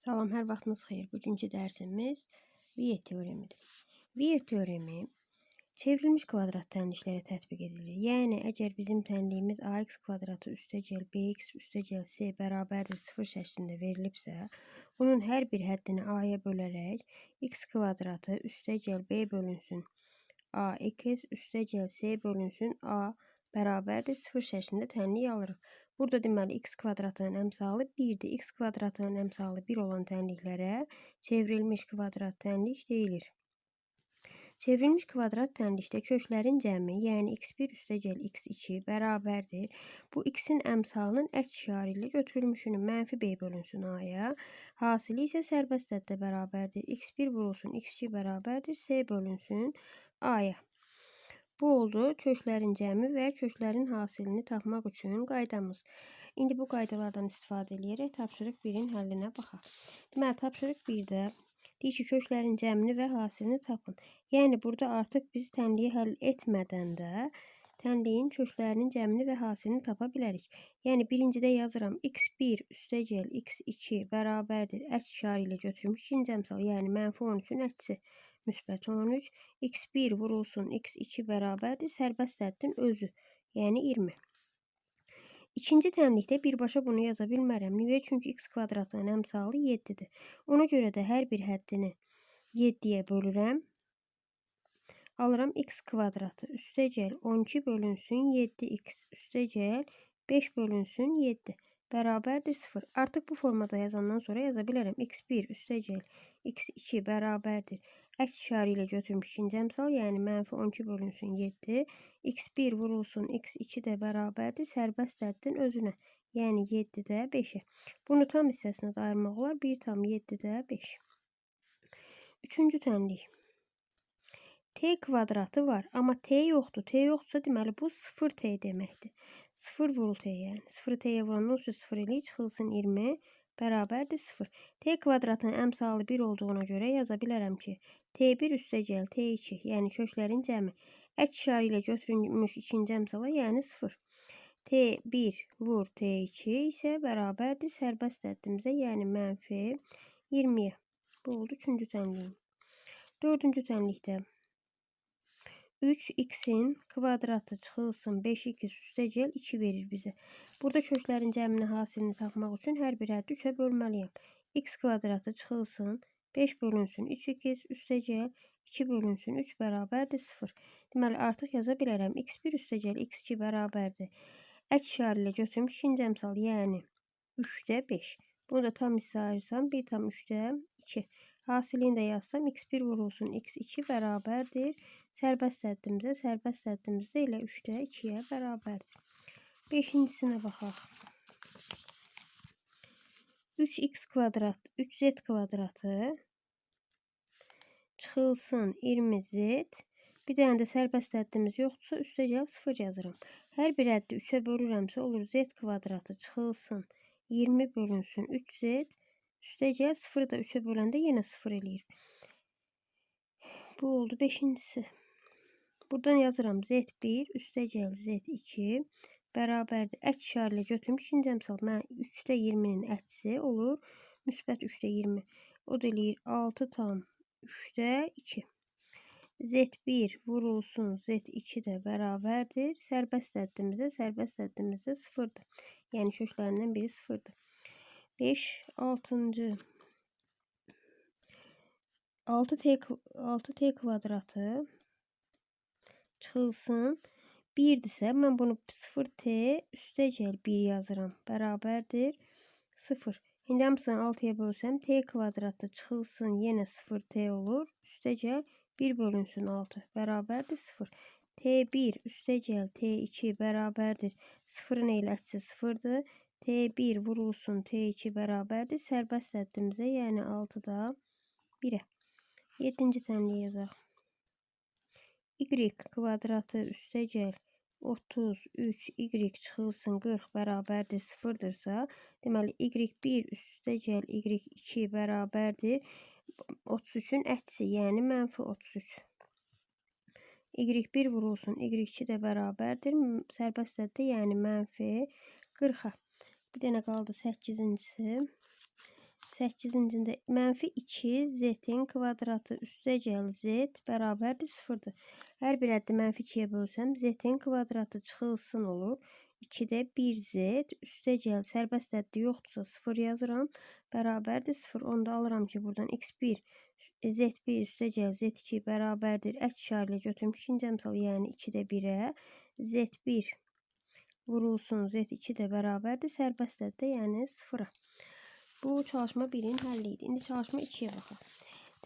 Salam, hər vaxtınız xeyir. Bugünkü dərsimiz Viet teoremidir. Viet teoremi çevrilmiş kvadrat tənliklərə tətbiq edilir. Yəni, əgər bizim tənliyimiz ax kvadratı üstəgəl bx üstəgəl c bərabərdir 0 şəklində verilibsə, bunun hər bir həddini a-ya bölərək x kvadratı üstəgəl b bölünsün ax üstəgəl c bölünsün a bərabərdir 0 şəklində tənlik alırıq. Burada deməli x kvadratının əmsalı 1-dir. x kvadratının əmsalı 1 olan tənliklərə çevrilmiş kvadrat tənlik deyilir. Çevrilmiş kvadrat tənlikdə köklərin cəmi, yəni x1 üstəgəl x2 bərabərdir. Bu x-in əmsalının əks işarə ilə götürülmüşünün mənfi b bölünsün a-ya. Hasili isə sərbəst əddə bərabərdir. x1 vurulsun x2 bərabərdir c bölünsün a-ya. Bu oldu köklərin cəmi və köklərin hasilini tapmaq üçün qaydamız. İndi bu qaydalardan istifadə edərək tapşırıq 1-in həllinə baxaq. Deməli, tapşırıq 1-də deyir ki, köklərin cəmini və hasilini tapın. Yəni, burada artıq biz tənliyi həll etmədən də tənliyin köklərinin cəmini və hasilini tapa bilərik. Yəni, birincidə yazıram x1 üstəgəl x2 bərabərdir. Əks işarə ilə götürmüş ikinci əmsal, yəni mənfi 13-ün əksi müsbət 13. x1 vurulsun x2 bərabərdir. Sərbəst həddin özü, yəni 20. İkinci tənlikdə birbaşa bunu yaza bilmərəm. Niyə? Çünki x kvadratının əmsalı 7-dir. Ona görə də hər bir həddini 7-yə bölürəm. Alıram x kvadratı üstəgəl 12 bölünsün 7x üstəgəl 5 bölünsün 7 bərabərdir 0. Artıq bu formada yazandan sonra yaza bilərəm. x1 üstəgəl x2 bərabərdir Əks işarə ilə götürmüş ikinci əmsal, yəni mənfi 12 bölünsün 7. x1 vurulsun x2 də bərabərdir sərbəst həddin özünə. Yəni 7-də 5-ə. Bunu tam hissəsinə də ayırmaq olar. 1 tam 7-də 5. Üçüncü tənlik. T kvadratı var, amma T yoxdur. T yoxdursa deməli bu 0T deməkdir. 0 vurul T yəni. 0 T'yə vurandan sonra 0 eləyir, çıxılsın 20 bərabərdir 0. T kvadratının əmsalı 1 olduğuna görə yaza bilərəm ki, T1 üstəgəl T2, yəni köklərin cəmi əks işarə ilə götürülmüş ikinci əmsala, yəni 0. T1 vur T2 isə bərabərdir sərbəst həddimizə, yəni mənfi 20-yə. Bu oldu üçüncü tənliyin. Dördüncü tənlikdə 3x'in kvadratı çıxılsın 5x üstəgəl 2 verir bizə. Burada köklərin cəmini hasilini tapmaq üçün hər bir həddi 3-ə bölməliyəm. x kvadratı çıxılsın 5 bölünsün 3x üstəgəl 2 bölünsün 3 bərabərdir 0. Deməli, artıq yaza bilərəm. x1 üstəgəl x2 bərabərdir. Əks işarə ilə götürmüş ikinci əmsal, yəni 3-də 5. Bunu da tam hissə ayırsam 1 tam 3-də 2. Hasilini də yazsam x1 vurulsun x2 bərabərdir. Sərbəst həddimizə, sərbəst həddimizdə elə 3-də 2-yə bərabərdir. Beşincisinə baxaq. 3x kvadrat, 3z kvadratı çıxılsın 20z. Bir dənə də sərbəst həddimiz yoxdursa, üstə gəl 0 yazıram. Hər bir həddi 3-ə bölürəmsə olur z kvadratı çıxılsın 20 bölünsün 3z. Üstəgəl 0 da 3'e böləndə yenə 0 eləyir. Bu oldu 5-incisi. Buradan yazıram Z1 üstəgəl Z2 bərabərdir. Əks işarə ilə götürmüş ikinci əmsal. Mən 3-də 20-nin əksi olur. Müsbət 3-də 20. O da eləyir 6 tam 3-də 2. Z1 vurulsun Z2 də bərabərdir. Sərbəst həddimizdə, sərbəst həddimizdə 0-dır. Yəni köklərindən biri 0-dır. 5 6. 6t 6t kvadratı çıxılsın 1-dirsə mən bunu 0t üstəgəl 1 yazıram. Bərabərdir 0. İndi hamısını 6-ya bölsəm t kvadratı çıxılsın yenə 0t olur. Üstəgəl 1 bölünsün 6 bərabərdir 0. T1 üstəgəl T2 bərabərdir 0-ın eyləsi 0-dır. T1 vurulsun T2 bərabərdir. Sərbəst həddimizə, yəni 6-da 1-ə. 7-ci tənliyi yazaq. Y kvadratı üstəgəl 33 y çıxılsın 40 bərabərdir 0-dırsa, deməli y1 üstəgəl y2 bərabərdir 33-ün əksi, yəni mənfi 33. y1 vurulsun y2 də bərabərdir sərbəst həddə, yəni mənfi 40-a. Bir dənə qaldı 8-incisi. 8-cində mənfi 2 z-in kvadratı üstəgəl z bərabərdir 0-dır. Hər bir əddi mənfi 2-yə bölsəm z-in kvadratı çıxılsın olur. 2-də 1z üstəgəl sərbəst əddi yoxdursa 0 yazıram. Bərabərdir 0. Onda alıram ki, buradan x1 z1 üstəgəl z2 bərabərdir. Əks işarə ilə götürüm. İkinci əmsal, yəni 2-də 1-ə z1 vurulsun z2 də bərabərdir. Sərbəst əddə, yəni 0-a. Bu çalışma 1-in həlli idi. İndi çalışma 2-yə baxaq.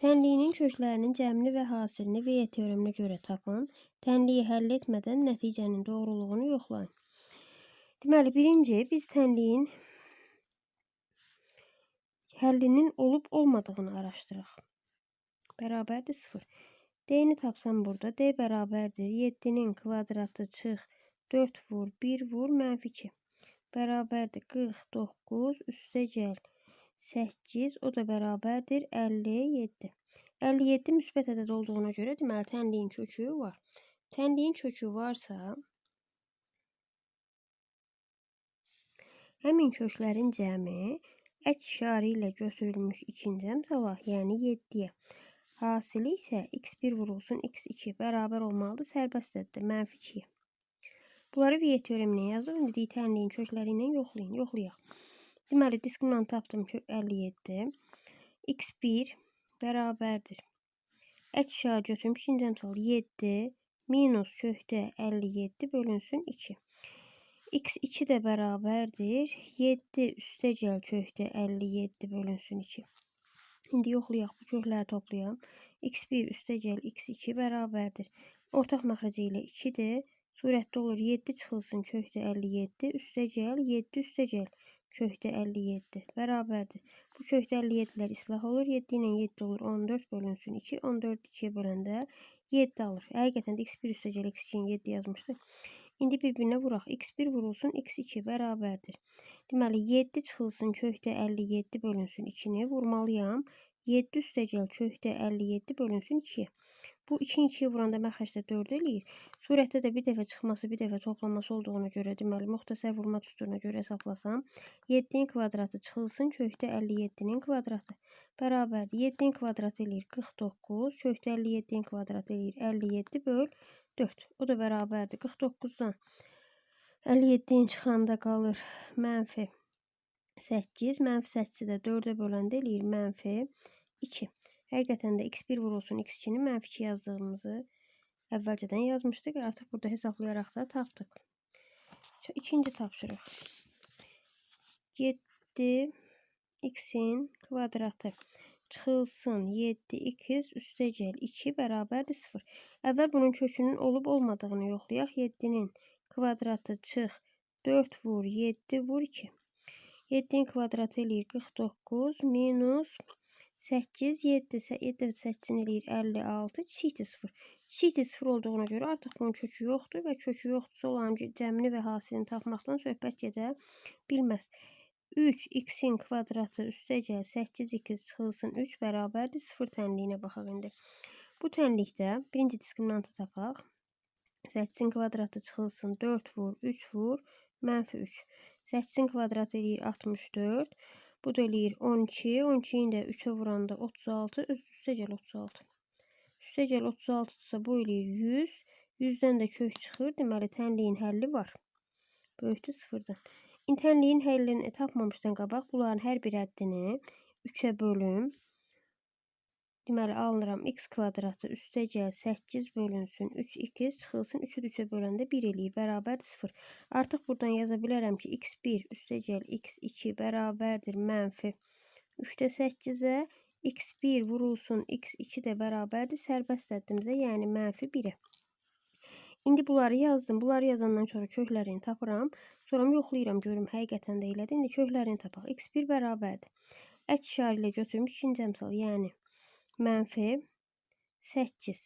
Tənliyinin köklərinin cəmini və hasilini V teoreminə görə tapın. Tənliyi həll etmədən nəticənin doğruluğunu yoxlayın. Deməli, birinci biz tənliyin həllinin olub olmadığını araşdıraq. Bərabərdir 0. D-ni tapsam burada D bərabərdir 7-nin kvadratı çıx 4 vur 1 vur mənfi 2. Bərabərdir 49 üstəgəl 8 o da bərabərdir 57. 57 müsbət ədəd olduğuna görə deməli tənliyin kökü var. Tənliyin kökü varsa həmin köklərin cəmi əks işarı ilə götürülmüş ikinci əmsala, yəni 7-yə. Hasili isə x1 vurulsun x2 bərabər olmalıdır sərbəst ədədə mənfi 2-yə. Bunları Viye teoreminə yazdım. İndi tənliyin kökləri ilə yoxlayın, yoxlayaq. Deməli, diskriminant tapdım ki 57. x1 bərabərdir. Əks işarə götürüm. İkinci əmsal 7 minus kökdə 57 bölünsün 2. x2 də bərabərdir. 7 üstəgəl kökdə 57 bölünsün 2. İndi yoxlayaq bu kökləri toplayam. x1 üstəgəl x2 bərabərdir. Ortaq məxrəci ilə 2-dir. Surətdə olur 7 çıxılsın kökdə 57 üstəgəl 7 üstəgəl kökdə 57 bərabərdir. Bu kökdə 57-lər islah olur. 7 ilə 7 olur 14 bölünsün 2. 14 2-yə böləndə 7 alır. Həqiqətən də x1 üstəcəl x2-nin 7 yazmışdı. İndi bir-birinə vuraq. x1 vurulsun x2 bərabərdir. Deməli 7 çıxılsın kökdə 57 bölünsün 2-ni vurmalıyam. 7 üstəcəl kökdə 57 bölünsün 2-yə. Bu 2 2-yə vuranda məxrəcdə 4 eləyir. Surətdə də bir dəfə çıxması, bir dəfə toplanması olduğuna görə deməli müxtəsər vurma düsturuna görə hesablasam 7-nin kvadratı çıxılsın kökdə 57-nin kvadratı bərabərdir. 7-nin kvadratı eləyir 49, kökdə 57-nin kvadratı eləyir 57 böl 4. O da bərabərdir. 49-dan 57-nin çıxanda qalır mənfi 8, mənfi 8-i də 4-ə böləndə eləyir mənfi 2. Həqiqətən də x1 vurulsun x2-ni mənfi 2 yazdığımızı əvvəlcədən yazmışdıq. Artıq burada hesablayaraq da tapdıq. İkinci tapşırıq. 7 x-in kvadratı çıxılsın 7x üstəgəl 2 bərabərdir 0. Əvvəl bunun kökünün olub olmadığını yoxlayaq. 7-nin kvadratı çıx 4 vur 7 vur 2. 7-nin kvadratı eləyir 49 minus 8, 7, 7 8-in eləyir 56, çiğdir 0. Çiğdir 0 olduğuna görə artıq bunun kökü yoxdur və kökü yoxdursa olan cəmini və hasilini tapmaqdan söhbət gedə bilməz. 3 x-in kvadratı üstəgəl 8x çıxılsın 3 bərabərdir 0 tənliyinə baxaq indi. Bu tənlikdə birinci diskriminantı tapaq. 8-in kvadratı çıxılsın 4 vur 3 vur mənfi 3. 8-in kvadratı eləyir 64. Bu da eləyir 12. 12-ni də 3-ə vuranda 36. Üstə gəl 36. Üstə gəl 36-dırsa bu eləyir 100. 100-dən də kök çıxır. Deməli tənliyin həlli var. Böyükdür 0-dan. İntənliyin həllini tapmamışdan qabaq bunların hər bir həddini 3-ə bölüm. Deməli alınıram x kvadratı üstəgəl 8 bölünsün 3x çıxılsın 3-ü 3-ə böləndə 1 eləyir bərabər 0. Artıq buradan yaza bilərəm ki x1 üstəgəl x2 bərabərdir mənfi 3-də 8-ə x1 vurulsun x2 də bərabərdir sərbəst həddimizə yəni mənfi 1-ə. İndi bunları yazdım. Bunları yazandan sonra köklərini tapıram. Sonra yoxlayıram görüm həqiqətən də elədi. İndi köklərini tapaq. x1 bərabərdir. Əks işarə ilə götürüm ikinci əmsal yəni mənfi 8.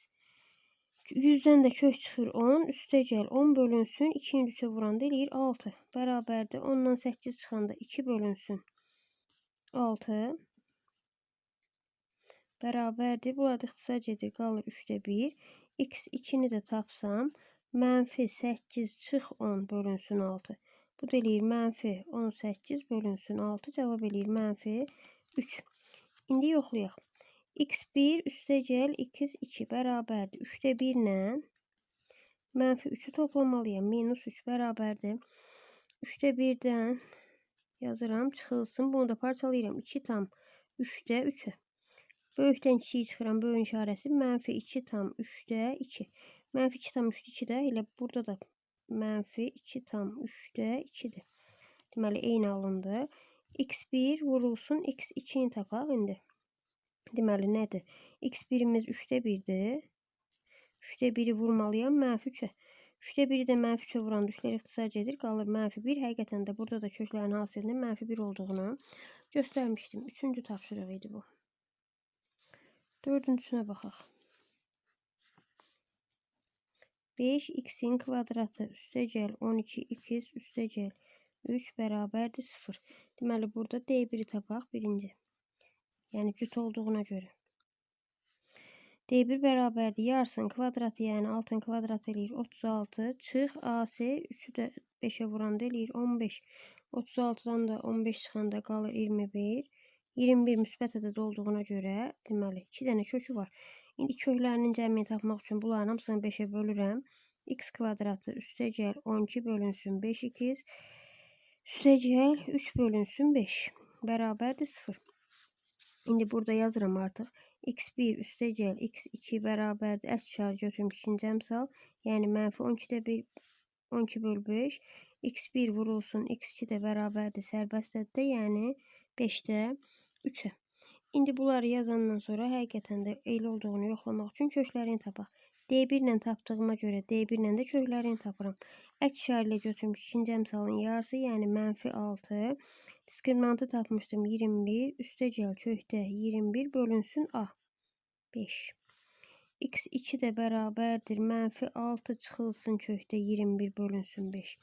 100-dən də kök çıxır 10, üstə gəl 10 bölünsün, 2-ni 3-ə vuranda eləyir 6. Bərabərdir 10-dan 8 çıxanda 2 bölünsün 6. Bərabərdir. Burada ixtisar gedir, qalır 3-də 1. X 2-ni də tapsam, mənfi 8 çıx 10 bölünsün 6. Bu da eləyir mənfi 18 bölünsün 6. Cavab eləyir mənfi 3. İndi yoxlayaq. X1 üstəgəl x2 bərabərdir. 3də 1 ilə mənfi 3'ü toplamalıyam. Minus 3 bərabərdir. 3də 1-dən yazıram, çıxılsın. Bunu da parçalayıram. 2 tam 3də 3'ü. Böyükdən kiçiyi çıxıram. Böyük işarəsi mənfi 2 tam 3də 2. Mənfi 2 tam 3'də 2 də elə burada da mənfi 2 tam 3də 2-dir. Deməli, eyni alındı. x1 vurulsun x2-ni tapaq indi. Deməli, nədir? x1-imiz 3də 1-dir. 3də 1-i vurmalıyam mənfi 3-ə. 3də 1-i də mənfi 3-ə vuranda 3-lər ixtisar qalır mənfi 1. Həqiqətən də burada da köklərin hasilinin mənfi 1 olduğunu göstərmişdim. Üçüncü tapşırıq idi bu. Dördüncüsünə baxaq. 5x'in kvadratı üstəgəl 12x üstəgəl 3 bərabərdir 0. Deməli, burada D1-i tapaq birinci. Yəni cüt olduğuna görə. D1 bərabərdir. Yarısının kvadratı, yəni altın kvadratı eləyir 36. Çıx AC 3-ü də 5-ə vuranda eləyir 15. 36-dan da 15 çıxanda qalır 21. 21 müsbət ədəd olduğuna görə, deməli, 2 dənə kökü var. İndi köklərinin cəmini tapmaq üçün bunların hamısını 5-ə bölürəm. x kvadratı üstəgəl 12 bölünsün 5x üstəgəl 3 bölünsün 5 bərabərdir 0. İndi burada yazıram artıq. x1 üstəgəl x2 bərabərdir. Əks işarə götürüm ikinci əmsal. Yəni mənfi 12-də 1 12 böl 5. x1 vurulsun x2 də bərabərdir sərbəst yəni 5-də 3-ə. İndi bunları yazandan sonra həqiqətən də eyli olduğunu yoxlamaq üçün köklərini tapaq. D1 ilə tapdığıma görə D1 ilə də köklərini tapıram. Əks işarə ilə götürmüş ikinci əmsalın yarısı, yəni mənfi 6. Diskriminantı tapmışdım 21. Üstəgəl kökdə 21 bölünsün A. 5. X2 də bərabərdir. Mənfi 6 çıxılsın kökdə 21 bölünsün 5.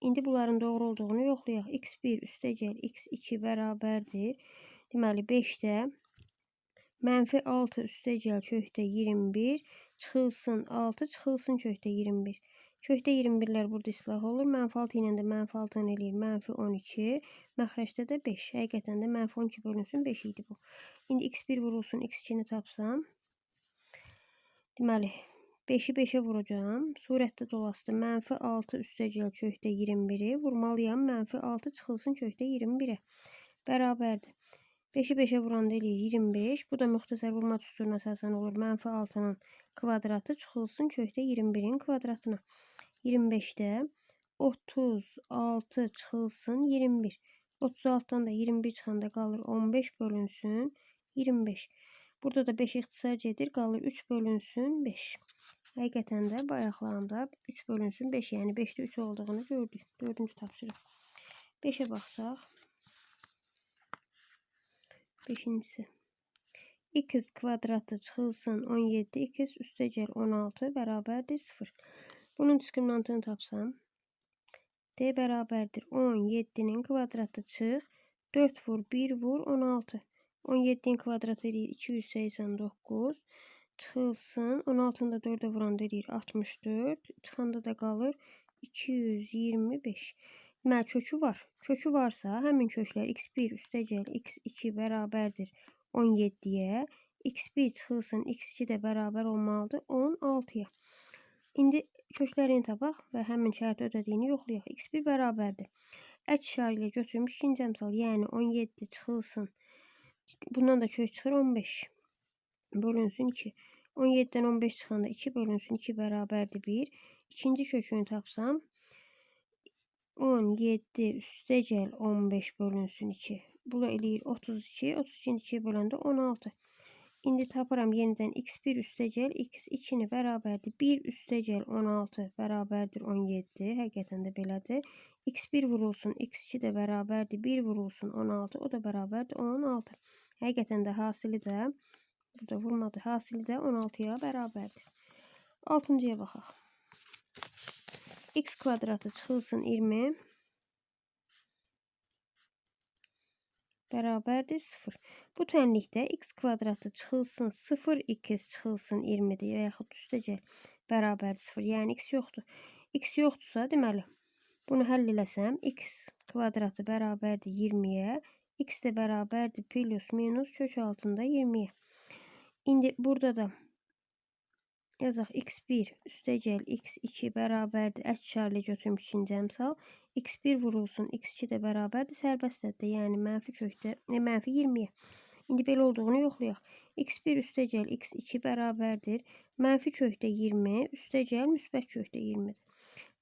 İndi bunların doğru olduğunu yoxlayaq. X1 üstəgəl X2 bərabərdir. Deməli 5-də mənfi 6 üstəgəl kökdə 21 çıxılsın 6 çıxılsın kökdə 21. Kökdə 21-lər burada islah olur. Mənfi 6 ilə də mənfi 6 eləyir. Mənfi 12. Məxrəcdə də 5. Həqiqətən də mənfi 12 bölünsün 5 idi bu. İndi x1 vurulsun x2-ni tapsam. Deməli 5-i 5-ə vuracağım. Surətdə dolaşdı. Mənfi 6 üstəgəl kökdə 21-i vurmalıyam. Mənfi 6 çıxılsın kökdə 21-ə. Bərabərdir. 5'i 5'e vuranda eləyir 25. Bu da müxtəsər vurma düsturuna əsasən olur. Mənfi 6-nın kvadratı çıxılsın kökdə 21-in kvadratına. 25-də 36 çıxılsın 21. 36-dan da 21 çıxanda qalır 15 bölünsün 25. Burada da 5 ixtisar edir, qalır 3 bölünsün 5. Həqiqətən də bayaqlarında 3 bölünsün 5, yəni 5-də 3 olduğunu gördük. 4-cü tapşırıq. 5-ə baxsaq. Beşincisi. x kvadratı çıxılsın 17 x üstəgəl 16 bərabərdir 0. Bunun diskriminantını tapsam d bərabərdir 17-nin kvadratı çıx 4 vur 1 vur 16. 17-nin kvadratı eləyir 289 çıxılsın 16-nı da 4-ə vuranda eləyir 64 çıxanda da qalır 225. Deməli kökü var. Kökü varsa həmin köklər x1 üstəgəl x2 bərabərdir 17-yə. x1 çıxılsın x2 də bərabər olmalıdır 16-ya. İndi köklərini tapaq və həmin şərti ödədiyini yoxlayaq. x1 bərabərdir. Əks işarə ilə götürmüş ikinci əmsal, yəni 17 çıxılsın. Bundan da kök çıxır 15. Bölünsün 2. 17-dən 15 çıxanda 2 bölünsün 2 bərabərdir 1. İkinci kökünü tapsam 17 üstəgəl 15 bölünsün 2. Bu da eləyir 32. 32-ni 2-yə böləndə 16. İndi tapıram yenidən x1 üstəgəl x2-ni bərabərdir. 1 üstəgəl 16 bərabərdir 17. Həqiqətən də belədir. x1 vurulsun x2 də bərabərdir. 1 vurulsun 16. O da bərabərdir 16. Həqiqətən də hasili də burada vurmadı. Hasili də 16-ya bərabərdir. 6-cıya baxaq x kvadratı çıxılsın 20 bərabərdir 0. Bu tənlikdə x kvadratı çıxılsın 0, x çıxılsın 20-dir və yaxud üstəcək bərabərdir 0. Yəni x yoxdur. x yoxdursa, deməli, bunu həll eləsəm, x kvadratı bərabərdir 20-yə, x de beraberdir plus minus kök altında 20'ye. İndi burada da yazaq x1 üstəgəl x2 bərabərdir. Əks işarələ götürmüş ikinci. X1 vurulsun x2 də bərabərdir. Sərbəstdir. Yəni mənfi kökdə, e, mənfi 20-yə. İndi belə olduğunu yoxlayaq. x1 üstəgəl x2 bərabərdir. Mənfi kökdə 20, üstəgəl müsbət kökdə 20-dir.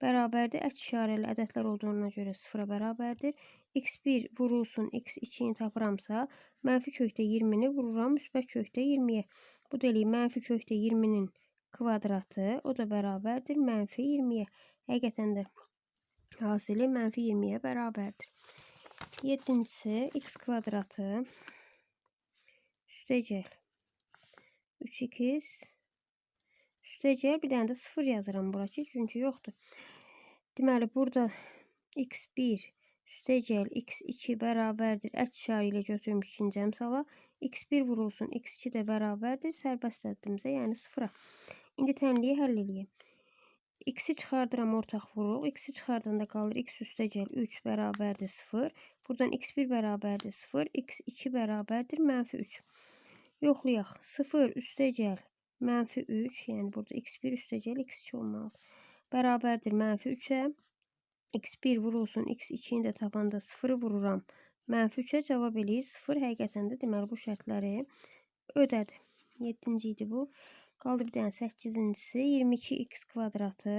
Bərabərdir. Əks işarəli ədədlər olduğuna görə 0-a bərabərdir. x1 vurulsun x2-ni tapıramsa, mənfi kökdə 20-ni vururam müsbət kökdə 20-yə. Bu da eləyir mənfi kökdə 20-nin kvadratı, o da bərabərdir mənfi 20-yə. Həqiqətən hasili mənfi 20-yə bərabərdir. Yedincisi x kvadratı üstəgəl 3x üstəgəl bir dənə də 0 yazıram bura ki, çünki yoxdur. Deməli, burada x1 üstəgəl x2 bərabərdir. Əks işarə ilə götürmüş ikinci əmsala. x1 vurulsun x2 də bərabərdir sərbəst həddimizə, yəni 0-a. İndi tənliyi həll eləyək. X-i çıxardıram ortaq vuruq. X-i çıxardanda qalır x üstəgəl 3 bərabərdir 0. Buradan x1 bərabərdir 0. x2 bərabərdir mənfi 3. Yoxlayaq. 0 üstəgəl mənfi 3. Yəni burada x1 üstəgəl x2 olmalıdır. Bərabərdir mənfi 3-ə. x1 vurulsun x2-ni də tapanda 0-ı vururam. Mənfi 3-ə cavab eləyir 0. Həqiqətən də deməli bu şərtləri ödədi. 7-ci idi bu. Qaldı bir dənə 8-incisi 22x kvadratı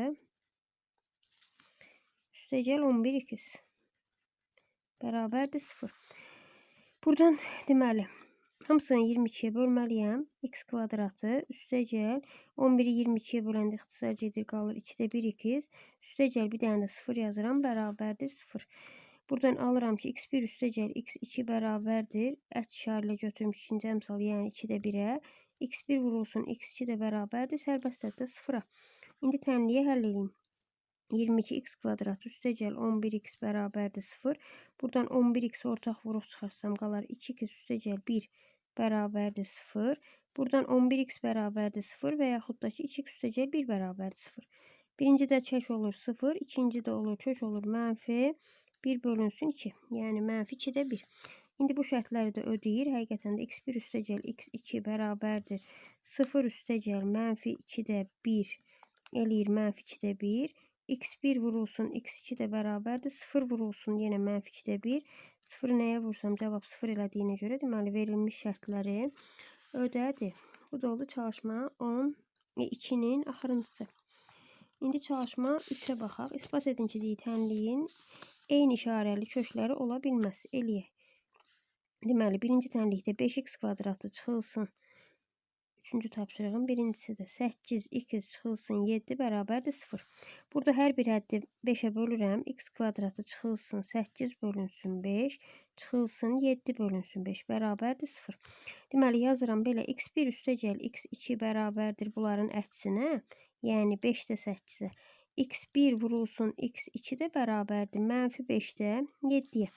üstəgəl 11x bərabərdir 0. Buradan deməli hamısını 22-yə bölməliyəm. x kvadratı üstəgəl 11-i 22-yə böləndə ixtisar gedir qalır 2-də 1x üstəgəl bir dənə də 0 yazıram bərabərdir 0. Buradan alıram ki x1 üstəgəl x2 bərabərdir. Ət işarə ilə götürmüş ikinci əmsal yəni 2-də 1-ə x1 vurulsun x2 də bərabərdir. Sərbəst həddə 0-a. İndi tənliyə həll edeyim. 22x kvadrat üstəgəl 11x bərabərdir 0. Buradan 11x ortaq vuruq çıxarsam qalar 2x üstəgəl 1 bərabərdir 0. Buradan 11x bərabərdir 0 və yaxud da ki 2x üstəgəl 1 bərabərdir 0. Birinci də kök olur 0, ikinci də olur kök olur mənfi 1 bölünsün 2. Yəni mənfi 2-də 1. İndi bu şərtləri də ödəyir. Həqiqətən də x1 üstəgəl x2 bərabərdir 0 üstəgəl mənfi 2-də 1 eləyir mənfi 2-də 1. x1 vurulsun x2 də bərabərdir 0 vurulsun yenə mənfi 2-də 1. 0-ı nəyə vursam cavab 0 elədiyinə görə deməli verilmiş şərtləri ödədi. Bu da oldu çalışma 12-nin axırıncısı. İndi çalışma 3-ə baxaq. İsbat edin ki, tənliyin eyni işarəli kökləri ola. Eləyək. Deməli, birinci tənlikdə 5x kvadratı çıxılsın. Üçüncü tapşırığın birincisi də 8x çıxılsın 7 bərabərdir 0. Burada hər bir həddi 5-ə bölürəm. x kvadratı çıxılsın 8 bölünsün 5, çıxılsın 7 bölünsün 5 bərabərdir 0. Deməli, yazıram belə x1 üstəgəl x2 bərabərdir bunların əksinə, yəni 5-də 8-ə. x1 vurulsun x2 də bərabərdir mənfi 5-də 7-yə.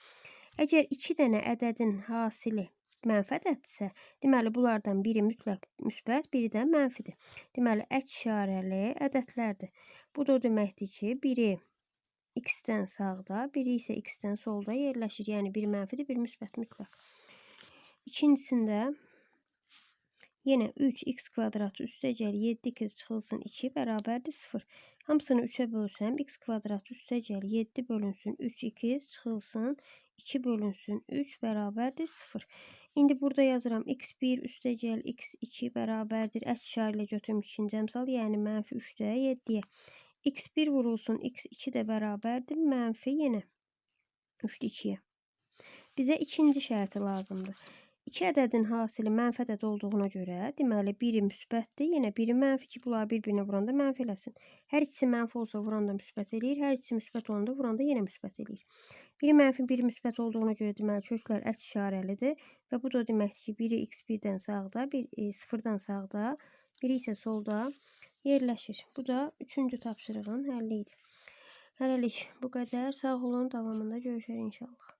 Əgər 2 dənə ədədin hasili mənfi ədəddirsə, deməli bunlardan biri mütləq müsbət, biri də mənfidir. Deməli əks işarəli ədədlərdir. Bu da o deməkdir ki, biri x-dən sağda, biri isə x-dən solda yerləşir. Yəni biri mənfidir, biri müsbət mütləq. İkincisində yenə 3x kvadratı üstəgəl 7x çıxılsın 2 bərabərdir 0. Hamısını 3'ə bölsəm, x kvadrat üstəgəl 7 bölünsün 3x çıxılsın 2 bölünsün 3 bərabərdir 0. İndi burada yazıram x1 üstəgəl x2 bərabərdir. Əks işarə ilə götürmüş ikinci əmsal, yəni mənfi 3-də 7-yə. x1 vurulsun x2 də bərabərdir. Mənfi yenə 3-də 2-yə. Bizə ikinci şərti lazımdır. 2 ədədin hasili mənfi ədəd olduğuna görə, deməli biri müsbətdir, yenə biri mənfi ki, bunlar bir-birinə vuranda mənfi eləsin. Hər ikisi mənfi olsa vuranda müsbət eləyir, hər ikisi müsbət olanda vuranda yenə müsbət eləyir. Biri mənfi, biri müsbət olduğuna görə deməli köklər əks işarəlidir və bu da deməkdir ki, biri x1-dən sağda, bir e, 0-dan sağda, biri isə solda yerləşir. Bu da 3-cü tapşırığın həlli idi. Hələlik bu qədər. Sağ olun, davamında görüşərik inşallah.